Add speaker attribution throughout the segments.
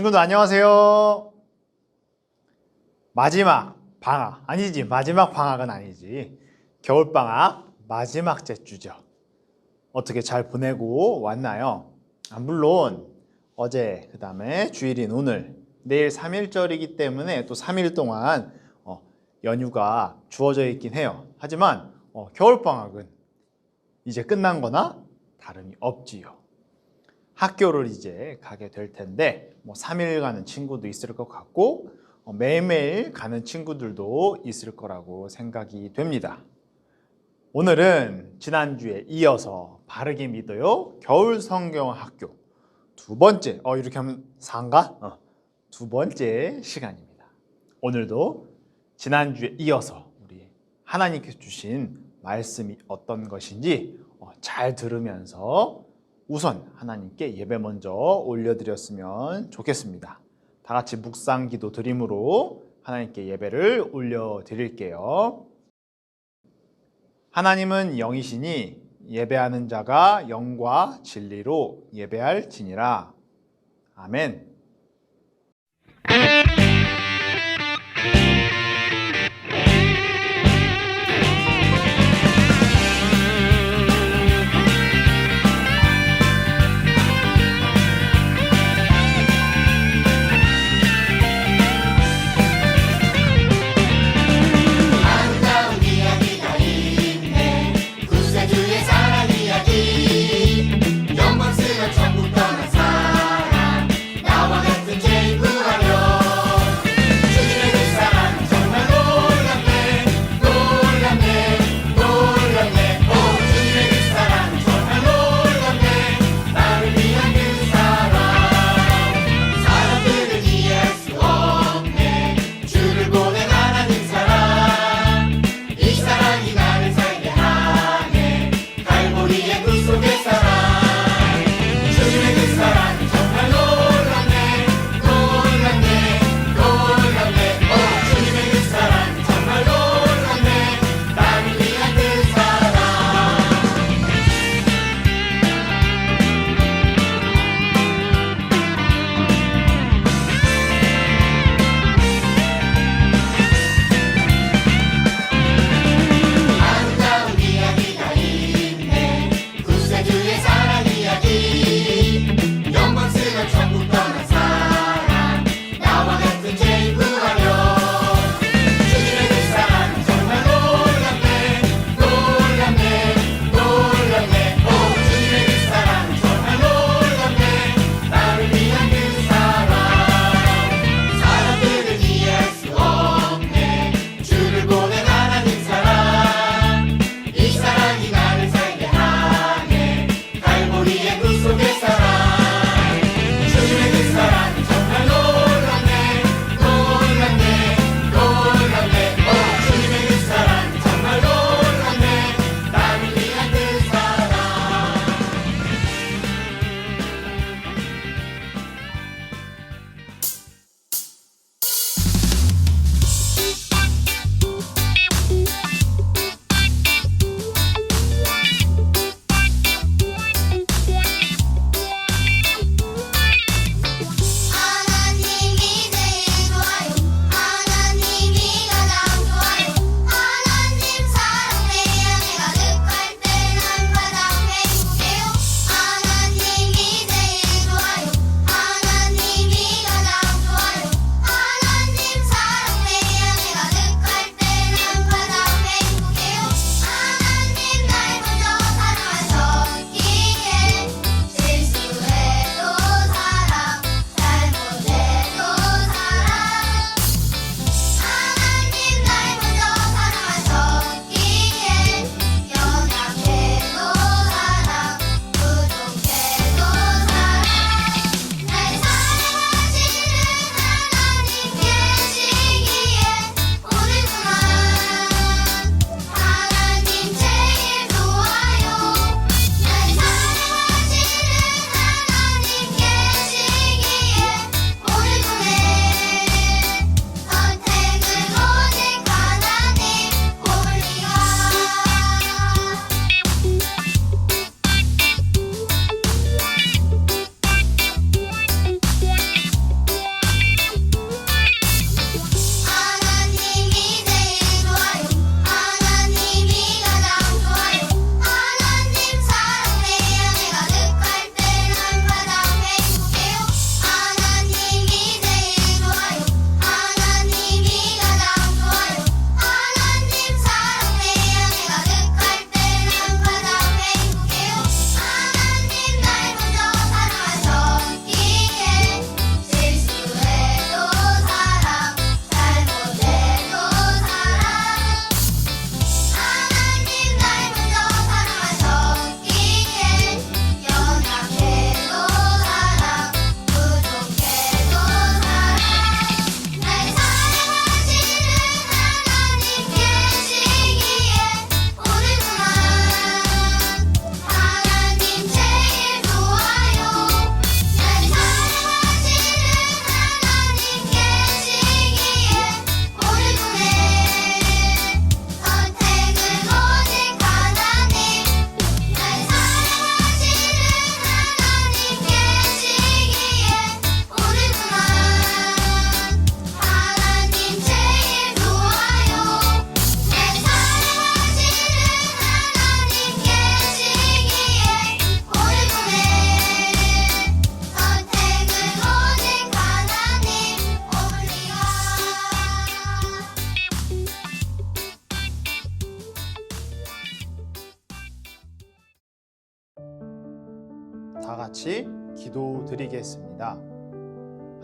Speaker 1: 친구들 안녕하세요. 마지막 방학 아니지 마지막 방학은 아니지 겨울 방학 마지막째 주죠. 어떻게 잘 보내고 왔나요? 아, 물론 어제 그 다음에 주일인 오늘 내일 3일절이기 때문에 또 3일 동안 어, 연휴가 주어져 있긴 해요. 하지만 어, 겨울 방학은 이제 끝난 거나 다름이 없지요. 학교를 이제 가게 될 텐데 뭐 3일 가는 친구도 있을 것 같고 어, 매일매일 가는 친구들도 있을 거라고 생각이 됩니다. 오늘은 지난주에 이어서 바르게 믿어요 겨울 성경 학교 두 번째 어 이렇게 하면 상가 어, 두 번째 시간입니다. 오늘도 지난주에 이어서 우리 하나님께서 주신 말씀이 어떤 것인지 어, 잘 들으면서 우선 하나님께 예배 먼저 올려드렸으면 좋겠습니다. 다 같이 묵상 기도 드림으로 하나님께 예배를 올려드릴게요. 하나님은 영이시니 예배하는 자가 영과 진리로 예배할 지니라. 아멘.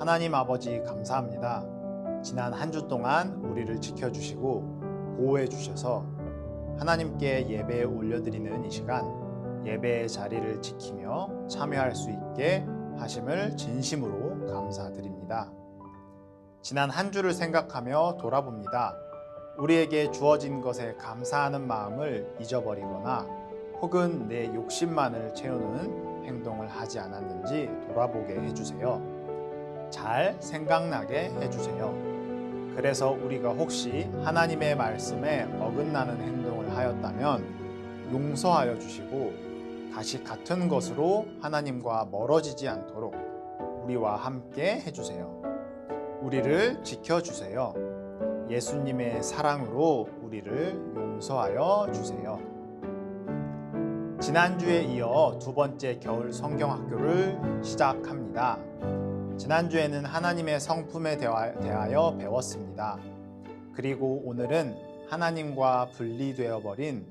Speaker 1: 하나님 아버지 감사합니다. 지난 한 주 동안 우리를 지켜주시고 보호해 주셔서 하나님께 예배에 올려드리는 이 시간 예배의 자리를 지키며 참여할 수 있게 하심을 진심으로 감사드립니다. 지난 한 주를 생각하며 돌아봅니다. 우리에게 주어진 것에 감사하는 마음을 잊어버리거나 혹은 내 욕심만을 채우는 행동을 하지 않았는지 돌아보게 해주세요. 잘 생각나게 해주세요. 그래서 우리가 혹시 하나님의 말씀에 어긋나는 행동을 하였다면 용서하여 주시고 다시 같은 것으로 하나님과 멀어지지 않도록 우리와 함께 해주세요. 우리를 지켜주세요. 예수님의 사랑으로 우리를 용서하여 주세요. 지난주에 이어 두 번째 겨울 성경학교를 시작합니다. 지난주에는 하나님의 성품에 대하여 배웠습니다. 그리고 오늘은 하나님과 분리되어 버린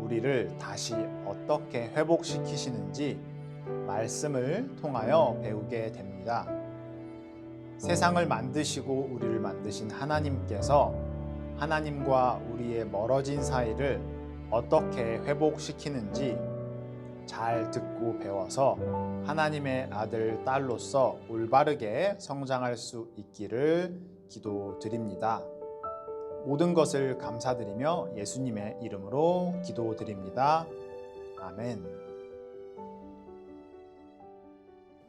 Speaker 1: 우리를 다시 어떻게 회복시키시는지 말씀을 통하여 배우게 됩니다. 세상을 만드시고 우리를 만드신 하나님께서 하나님과 우리의 멀어진 사이를 어떻게 회복시키는지 잘 듣고 배워서 하나님의 아들, 딸로서 올바르게 성장할 수 있기를 기도드립니다. 모든 것을 감사드리며 예수님의 이름으로 기도드립니다. 아멘.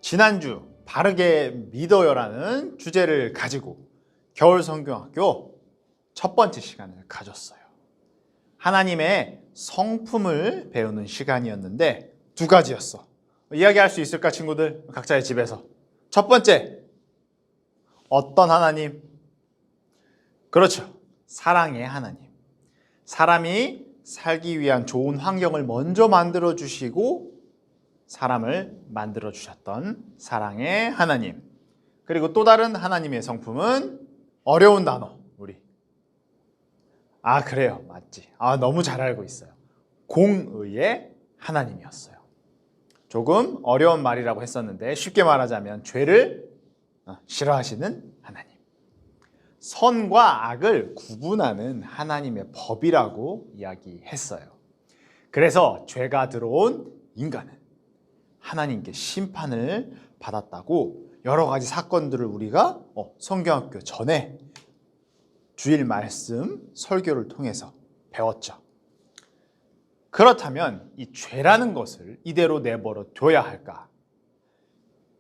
Speaker 1: 지난주 바르게 믿어요라는 주제를 가지고 겨울 성경학교 첫 번째 시간을 가졌어요. 하나님의 성품을 배우는 시간이었는데 두 가지였어. 이야기할 수 있을까 친구들? 각자의 집에서. 첫 번째. 어떤 하나님? 그렇죠. 사랑의 하나님. 사람이 살기 위한 좋은 환경을 먼저 만들어 주시고 사람을 만들어 주셨던 사랑의 하나님. 그리고 또 다른 하나님의 성품은 어려운 단어. 아, 그래요. 맞지. 아, 너무 잘 알고 있어요. 공의의 하나님이었어요. 조금 어려운 말이라고 했었는데 쉽게 말하자면 죄를 어, 싫어하시는 하나님. 선과 악을 구분하는 하나님의 법이라고 이야기했어요. 그래서 죄가 들어온 인간은 하나님께 심판을 받았다고 여러 가지 사건들을 우리가 어, 성경학교 전에 주일 말씀 설교를 통해서 배웠죠. 그렇다면 이 죄라는 것을 이대로 내버려 둬야 할까?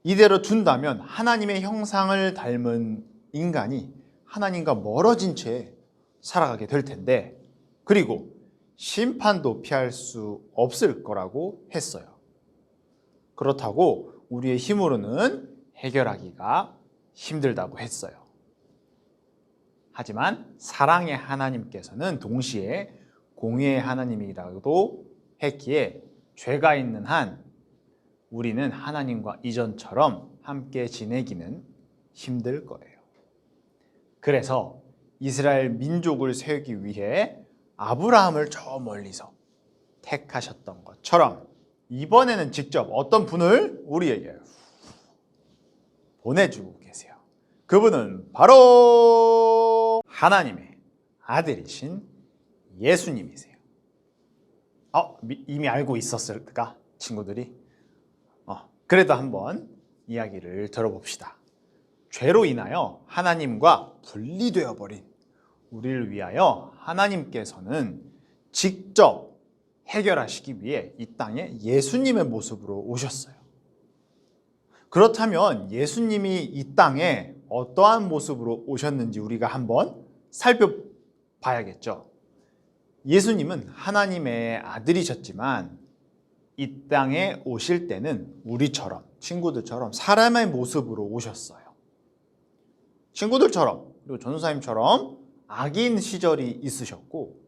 Speaker 1: 이대로 둔다면 하나님의 형상을 닮은 인간이 하나님과 멀어진 채 살아가게 될 텐데, 그리고 심판도 피할 수 없을 거라고 했어요. 그렇다고 우리의 힘으로는 해결하기가 힘들다고 했어요. 하지만 사랑의 하나님께서는 동시에 공의의 하나님이라고도 했기에 죄가 있는 한 우리는 하나님과 이전처럼 함께 지내기는 힘들 거예요. 그래서 이스라엘 민족을 세우기 위해 아브라함을 저 멀리서 택하셨던 것처럼 이번에는 직접 어떤 분을 우리에게 보내주고 계세요. 그분은 바로 하나님의 아들이신 예수님이세요. 어, 이미 알고 있었을까? 친구들이? 어, 그래도 한번 이야기를 들어봅시다. 죄로 인하여 하나님과 분리되어 버린 우리를 위하여 하나님께서는 직접 해결하시기 위해 이 땅에 예수님의 모습으로 오셨어요. 그렇다면 예수님이 이 땅에 어떠한 모습으로 오셨는지 우리가 한번 살펴봐야겠죠. 예수님은 하나님의 아들이셨지만 이 땅에 오실 때는 우리처럼 친구들처럼 사람의 모습으로 오셨어요. 친구들처럼 그리고 전도사님처럼 악인 시절이 있으셨고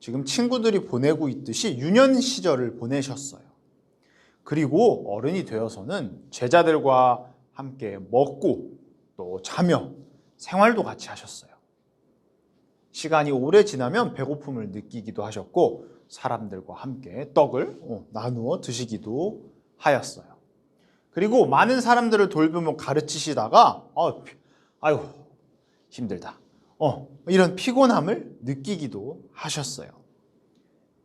Speaker 1: 지금 친구들이 보내고 있듯이 유년 시절을 보내셨어요. 그리고 어른이 되어서는 제자들과 함께 먹고 또 자며 생활도 같이 하셨어요. 시간이 오래 지나면 배고픔을 느끼기도 하셨고 사람들과 함께 떡을 어, 나누어 드시기도 하였어요. 그리고 많은 사람들을 돌보며 가르치시다가 아, 피- 아유 힘들다. 어, 이런 피곤함을 느끼기도 하셨어요.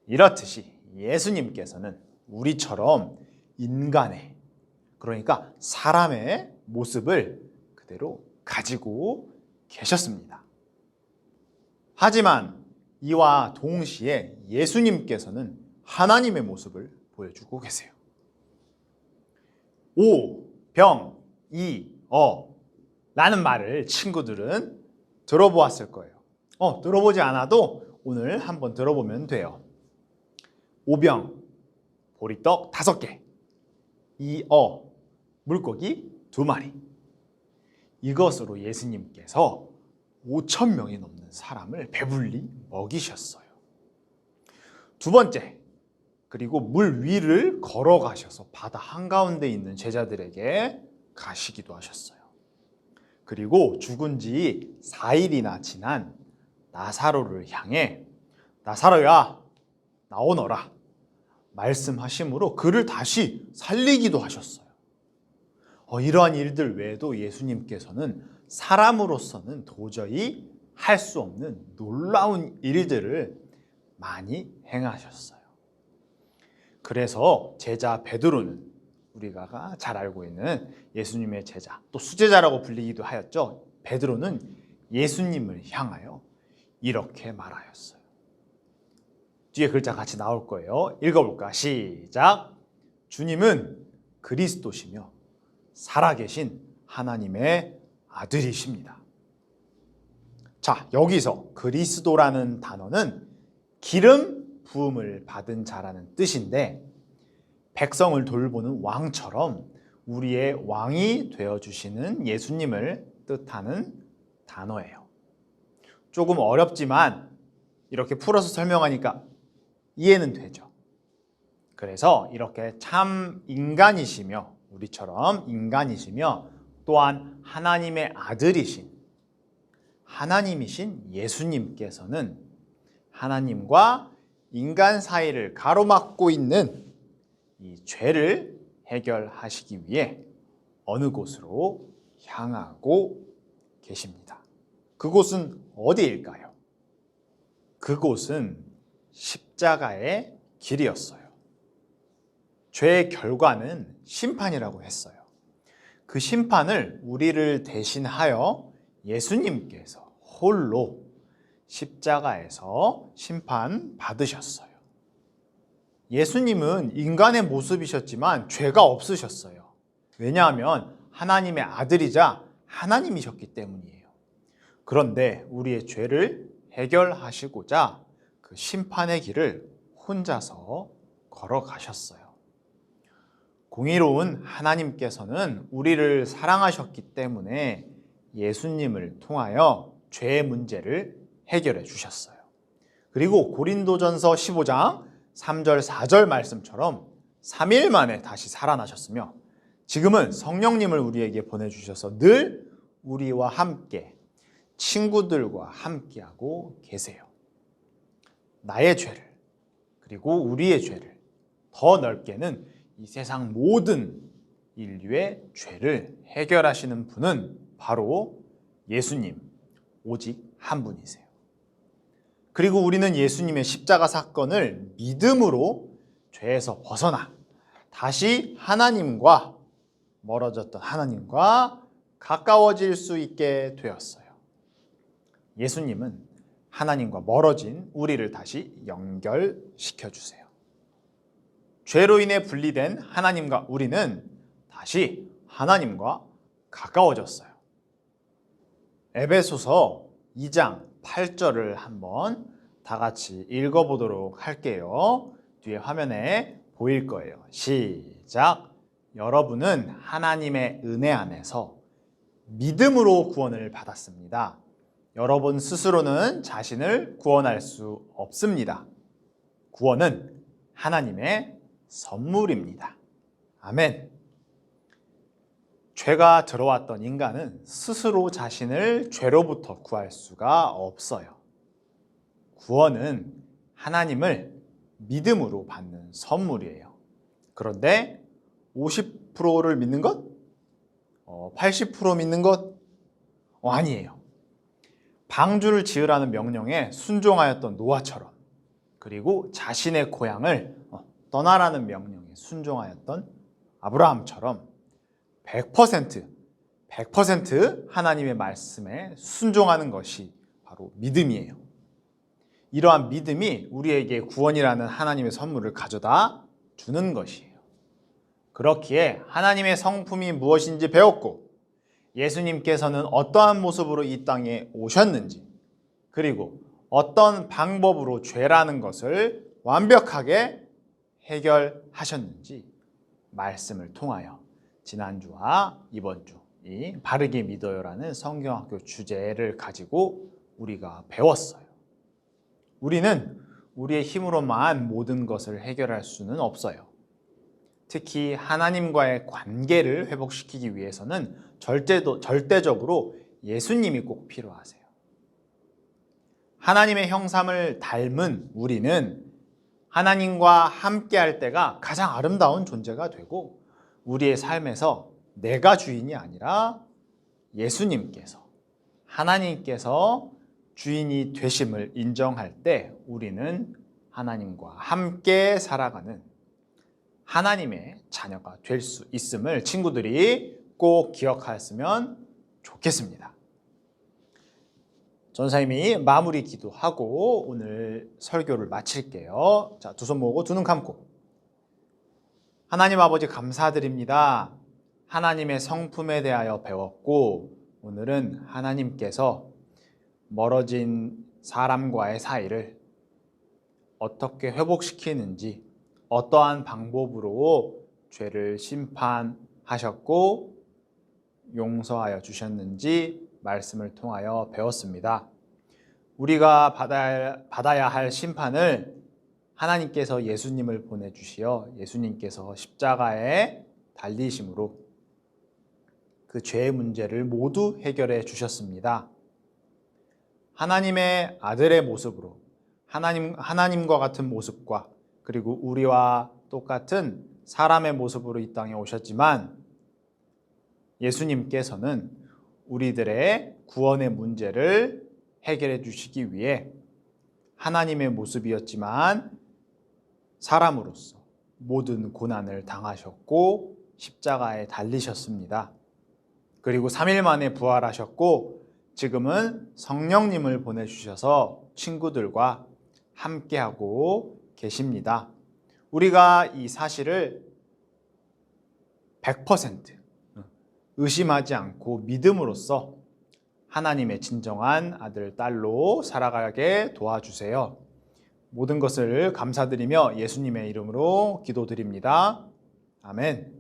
Speaker 1: 이렇듯이 예수님께서는 우리처럼 인간의 그러니까 사람의 모습을 그대로 가지고 계셨습니다. 하지만 이와 동시에 예수님께서는 하나님의 모습을 보여주고 계세요. 오, 병, 이, 어 라는 말을 친구들은 들어보았을 거예요. 어, 들어보지 않아도 오늘 한번 들어보면 돼요. 오병, 보리떡 다섯 개, 이어, 물고기 두 마리. 이것으로 예수님께서 5천 명이 넘는 사람을 배불리 먹이셨어요. 두 번째, 그리고 물 위를 걸어가셔서 바다 한가운데 있는 제자들에게 가시기도 하셨어요. 그리고 죽은 지 4일이나 지난 나사로를 향해 나사로야 나오너라 말씀하심으로 그를 다시 살리기도 하셨어요. 어, 이러한 일들 외에도 예수님께서는 사람으로서는 도저히 할 수 없는 놀라운 일들을 많이 행하셨어요. 그래서 제자 베드로는 우리가 잘 알고 있는 예수님의 제자, 또 수제자라고 불리기도 하였죠. 베드로는 예수님을 향하여 이렇게 말하였어요. 뒤에 글자 같이 나올 거예요. 읽어볼까? 시작. 주님은 그리스도시며 살아계신 하나님의 아들이십니다. 자, 여기서 그리스도라는 단어는 기름 부음을 받은 자라는 뜻인데 백성을 돌보는 왕처럼 우리의 왕이 되어 주시는 예수님을 뜻하는 단어예요. 조금 어렵지만 이렇게 풀어서 설명하니까 이해는 되죠. 그래서 이렇게 참 인간이시며 우리처럼 인간이시며 또한 하나님의 아들이신 하나님이신 예수님께서는 하나님과 인간 사이를 가로막고 있는 이 죄를 해결하시기 위해 어느 곳으로 향하고 계십니다. 그곳은 어디일까요? 그곳은 십자가의 길이었어요. 죄의 결과는 심판이라고 했어요. 그 심판을 우리를 대신하여 예수님께서 홀로 십자가에서 심판 받으셨어요. 예수님은 인간의 모습이셨지만 죄가 없으셨어요. 왜냐하면 하나님의 아들이자 하나님이셨기 때문이에요. 그런데 우리의 죄를 해결하시고자 그 심판의 길을 혼자서 걸어가셨어요. 공의로운 하나님께서는 우리를 사랑하셨기 때문에 예수님을 통하여 죄의 문제를 해결해 주셨어요. 그리고 고린도전서 15장 3절 4절 말씀처럼 3일 만에 다시 살아나셨으며 지금은 성령님을 우리에게 보내주셔서 늘 우리와 함께 친구들과 함께하고 계세요. 나의 죄를 그리고 우리의 죄를 더 넓게는 이 세상 모든 인류의 죄를 해결하시는 분은 바로 예수님 오직 한 분이세요. 그리고 우리는 예수님의 십자가 사건을 믿음으로 죄에서 벗어나 다시 하나님과 멀어졌던 하나님과 가까워질 수 있게 되었어요. 예수님은 하나님과 멀어진 우리를 다시 연결시켜 주세요. 죄로 인해 분리된 하나님과 우리는 다시 하나님과 가까워졌어요. 에베소서 2장 8절을 한번 다 같이 읽어보도록 할게요. 뒤에 화면에 보일 거예요. 시작. 여러분은 하나님의 은혜 안에서 믿음으로 구원을 받았습니다. 여러분 스스로는 자신을 구원할 수 없습니다. 구원은 하나님의 선물입니다. 아멘. 죄가 들어왔던 인간은 스스로 자신을 죄로부터 구할 수가 없어요. 구원은 하나님을 믿음으로 받는 선물이에요. 그런데 100%를 믿는 것? 어, 80% 믿는 것? 어, 아니에요. 방주를 지으라는 명령에 순종하였던 노아처럼 그리고 자신의 고향을 어, 떠나라는 명령에 순종하였던 아브라함처럼 100% 100% 하나님의 말씀에 순종하는 것이 바로 믿음이에요. 이러한 믿음이 우리에게 구원이라는 하나님의 선물을 가져다 주는 것이에요. 그렇기에 하나님의 성품이 무엇인지 배웠고 예수님께서는 어떠한 모습으로 이 땅에 오셨는지 그리고 어떤 방법으로 죄라는 것을 완벽하게 해결하셨는지 말씀을 통하여 지난주와 이번 주 이 바르게 믿어요라는 성경학교 주제를 가지고 우리가 배웠어요. 우리는 우리의 힘으로만 모든 것을 해결할 수는 없어요. 특히 하나님과의 관계를 회복시키기 위해서는 절대도, 절대적으로 예수님이 꼭 필요하세요. 하나님의 형상을 닮은 우리는 하나님과 함께 할 때가 가장 아름다운 존재가 되고 우리의 삶에서 내가 주인이 아니라 예수님께서 하나님께서 주인이 되심을 인정할 때 우리는 하나님과 함께 살아가는 하나님의 자녀가 될 수 있음을 친구들이 꼭 기억하였으면 좋겠습니다. 전사님이 마무리 기도하고 오늘 설교를 마칠게요. 자, 두 손 모으고 두 눈 감고. 하나님 아버지 감사드립니다. 하나님의 성품에 대하여 배웠고 오늘은 하나님께서 멀어진 사람과의 사이를 어떻게 회복시키는지 어떠한 방법으로 죄를 심판하셨고 용서하여 주셨는지 말씀을 통하여 배웠습니다. 우리가 받아야, 받아야 할 심판을 하나님께서 예수님을 보내주시어 예수님께서 십자가에 달리심으로 그 죄의 문제를 모두 해결해 주셨습니다. 하나님의 아들의 모습으로 하나님, 하나님과 같은 모습과 그리고 우리와 똑같은 사람의 모습으로 이 땅에 오셨지만 예수님께서는 우리들의 구원의 문제를 해결해 주시기 위해 하나님의 모습이었지만 사람으로서 모든 고난을 당하셨고 십자가에 달리셨습니다. 그리고 3일 만에 부활하셨고 지금은 성령님을 보내주셔서 친구들과 함께하고 계십니다. 우리가 이 사실을 100% 의심하지 않고 믿음으로써 하나님의 진정한 아들, 딸로 살아가게 도와주세요. 모든 것을 감사드리며 예수님의 이름으로 기도드립니다. 아멘.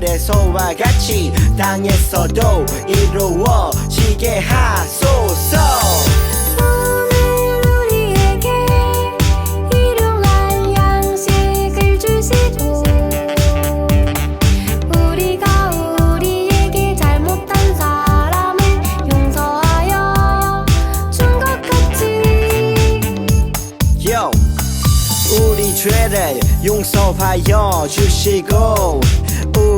Speaker 2: 하늘에서와 같이 땅에서도 이루어지게 하소서
Speaker 3: 오늘 우리에게 일용할 양식을 주시고 우리가 우리에게 잘못한 사람을 용서하여 준것 같이
Speaker 2: Yo. 우리 죄를 용서하여 주시고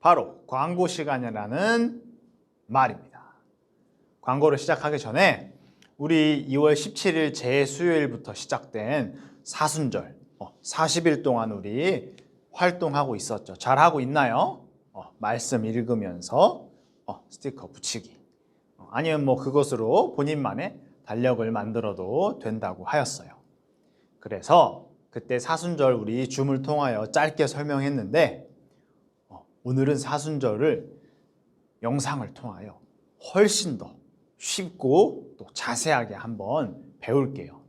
Speaker 1: 바로 광고 시간이라는 말입니다. 광고를 시작하기 전에 우리 2월 17일 재수요일부터 시작된 사순절 어, 40일 동안 우리 활동하고 있었죠. 잘 하고 있나요? 어, 말씀 읽으면서 어, 스티커 붙이기 어, 아니면 뭐 그것으로 본인만의 달력을 만들어도 된다고 하였어요. 그래서 그때 사순절 우리 줌을 통하여 짧게 설명했는데 어, 오늘은 사순절을 영상을 통하여 훨씬 더 쉽고 또 자세하게 한번 배울게요.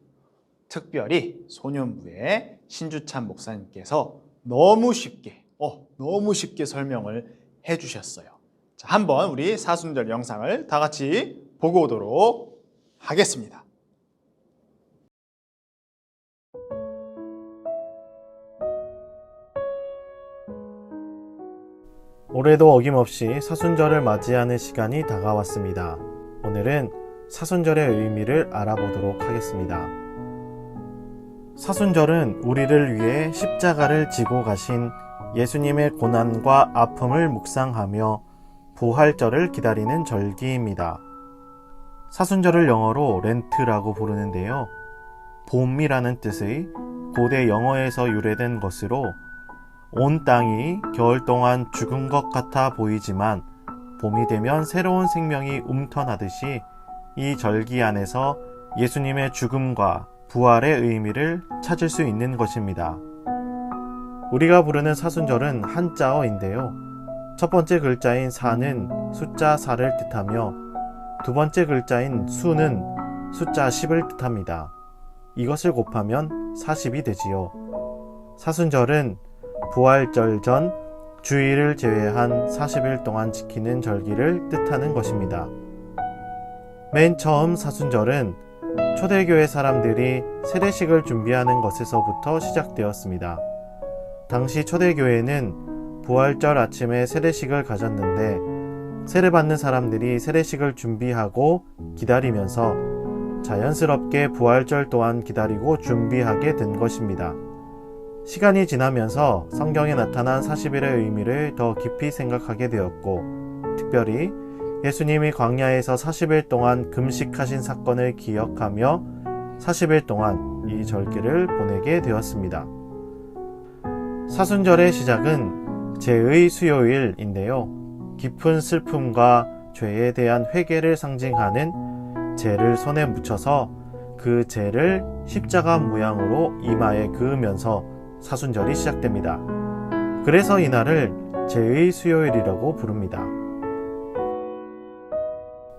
Speaker 1: 특별히 소년부의 신주찬 목사님께서 너무 쉽게, 어, 너무 쉽게 설명을 해 주셨어요. 자, 한번 우리 사순절 영상을 다 같이 보고 오도록 하겠습니다.
Speaker 4: 올해도 어김없이 사순절을 맞이하는 시간이 다가왔습니다. 오늘은 사순절의 의미를 알아보도록 하겠습니다. 사순절은 우리를 위해 십자가를 지고 가신 예수님의 고난과 아픔을 묵상하며 부활절을 기다리는 절기입니다. 사순절을 영어로 렌트라고 부르는데요. 봄이라는 뜻의 고대 영어에서 유래된 것으로 온 땅이 겨울 동안 죽은 것 같아 보이지만 봄이 되면 새로운 생명이 움터나듯이 이 절기 안에서 예수님의 죽음과 부활의 의미를 찾을 수 있는 것입니다. 우리가 부르는 사순절은 한자어인데요. 첫 번째 글자인 사는 숫자 4를 뜻하며 두 번째 글자인 수는 숫자 10을 뜻합니다. 이것을 곱하면 40이 되지요. 사순절은 부활절 전 주일을 제외한 40일 동안 지키는 절기를 뜻하는 것입니다. 맨 처음 사순절은 초대교회 사람들이 세례식을 준비하는 것에서부터 시작되었습니다. 당시 초대교회는 부활절 아침에 세례식을 가졌는데 세례받는 사람들이 세례식을 준비하고 기다리면서 자연스럽게 부활절 또한 기다리고 준비하게 된 것입니다. 시간이 지나면서 성경에 나타난 40일의 의미를 더 깊이 생각하게 되었고, 특별히 예수님이 광야에서 40일 동안 금식하신 사건을 기억하며 40일 동안 이 절기를 보내게 되었습니다. 사순절의 시작은 제의 수요일인데요. 깊은 슬픔과 죄에 대한 회개를 상징하는 죄를 손에 묻혀서 그 죄를 십자가 모양으로 이마에 그으면서 사순절이 시작됩니다. 그래서 이날을 제의 수요일이라고 부릅니다.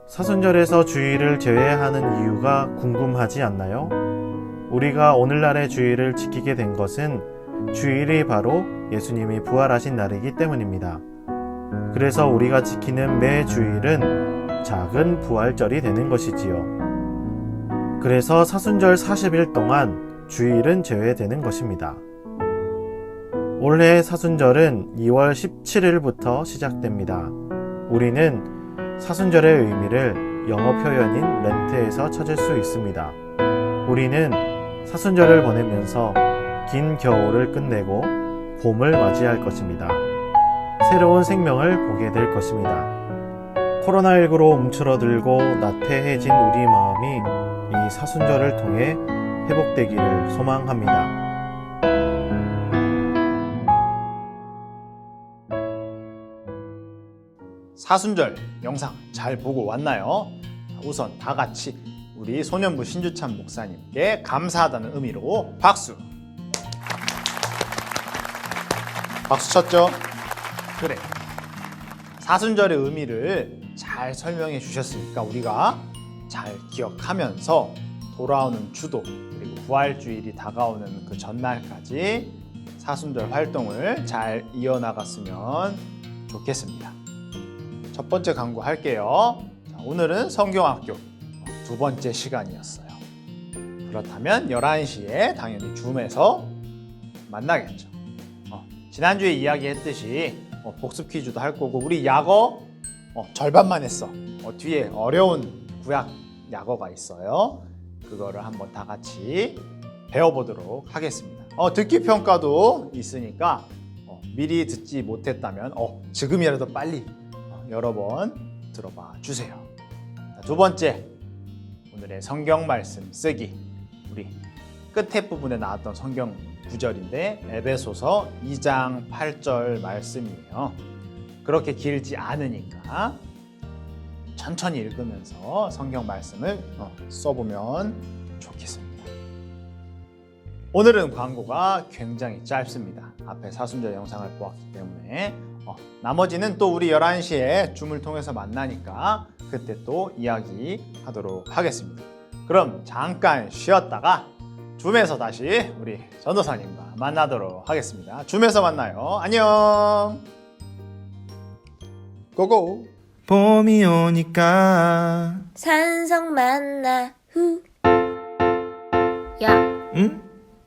Speaker 4: 사순절에서 주일을 제외하는 이유가 궁금하지 않나요? 우리가 오늘날의 주일을 지키게 된 것은 주일이 바로 예수님이 부활하신 날이기 때문입니다. 그래서 우리가 지키는 매 주일은 작은 부활절이 되는 것이지요. 그래서 사순절 40일 동안 주일은 제외되는 것입니다. 올해 사순절은 2월 17일부터 시작됩니다. 우리는 사순절의 의미를 영어 표현인 렌트에서 찾을 수 있습니다. 우리는 사순절을 보내면서 긴 겨울을 끝내고 봄을 맞이할 것입니다. 새로운 생명을 보게 될 것입니다. 코로나19로 움츠러들고 나태해진 우리 마음이 이 사순절을 통해 회복되기를 소망합니다.
Speaker 1: 사순절 영상 잘 보고 왔나요? 우선 다 같이 우리 소년부 신주찬 목사님께 감사하다는 의미로 박수. 박수 쳤죠? 그래. 사순절의 의미를 잘 설명해 주셨으니까 우리가 잘 기억하면서 돌아오는 주도 그리고 부활주일이 다가오는 그 전날까지 사순절 활동을 잘 이어나갔으면 좋겠습니다. 첫 번째 강구 할게요. 자, 오늘은 성경학교 두 번째 시간이었어요. 그렇다면 11시에 당연히 줌에서 만나겠죠. 어, 지난주에 이야기했듯이 어, 복습 퀴즈도 할 거고 우리 약어 어, 절반만 했어. 어, 뒤에 어려운 구약 약어가 있어요. 그거를 한번 다 같이 배워보도록 하겠습니다. 어, 듣기 평가도 있으니까 어, 미리 듣지 못했다면 어, 지금이라도 빨리 어, 여러 번 들어봐 주세요. 자, 두 번째 오늘의 성경 말씀 쓰기 우리 끝에 부분에 나왔던 성경 구절인데 에베소서 2장 8절 말씀이에요. 그렇게 길지 않으니까 천천히 읽으면서 성경 말씀을 어, 써보면 좋겠습니다. 오늘은 광고가 굉장히 짧습니다. 앞에 사순절 영상을 보았기 때문에 어, 나머지는 또 우리 11시에 줌을 통해서 만나니까 그때 또 이야기하도록 하겠습니다. 그럼 잠깐 쉬었다가 줌에서 다시 우리 전도사님과 만나도록 하겠습니다. 줌에서 만나요. 안녕. 고고.
Speaker 5: 봄이 오니까
Speaker 3: 산성 만나 후. 야,
Speaker 5: 응?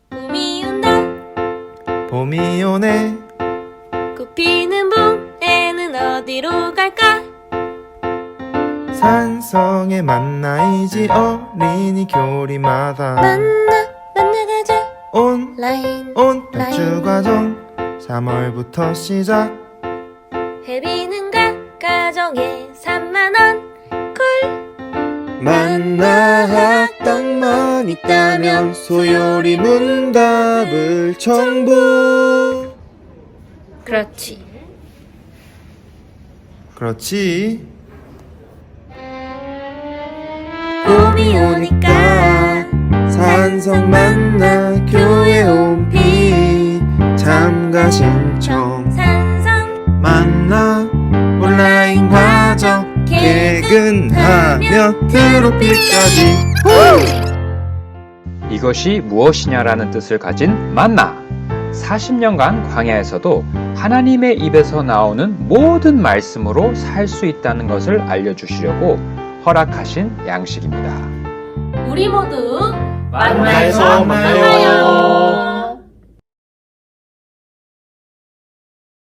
Speaker 3: 봄이 온다.
Speaker 5: 봄이 오네
Speaker 3: 어디로 갈까?
Speaker 5: 산성에 만나이지 어린이 교리마다
Speaker 3: 만나, 만나가자.
Speaker 5: 온,
Speaker 3: 라인.
Speaker 5: 온 발주과정 3월부터 시작
Speaker 3: 해비는 각 가정에 3만원.
Speaker 5: 만나 학당만 있다면 소요리 문답을 청부
Speaker 3: 그렇지.
Speaker 5: 그렇지.
Speaker 3: 봄이 오니까
Speaker 5: 산성 만나 교회 홈피 참가 신청.
Speaker 3: 산성
Speaker 5: 만나 온라인 과정 개근하면 트로피까지.
Speaker 6: 이것이 무엇이냐라는 뜻을 가진 만나. 40년간 광야에서도 하나님의 입에서 나오는 모든 말씀으로 살 수 있다는 것을 알려주시려고 허락하신 양식입니다.
Speaker 3: 우리 모두
Speaker 5: 만나서 만나요.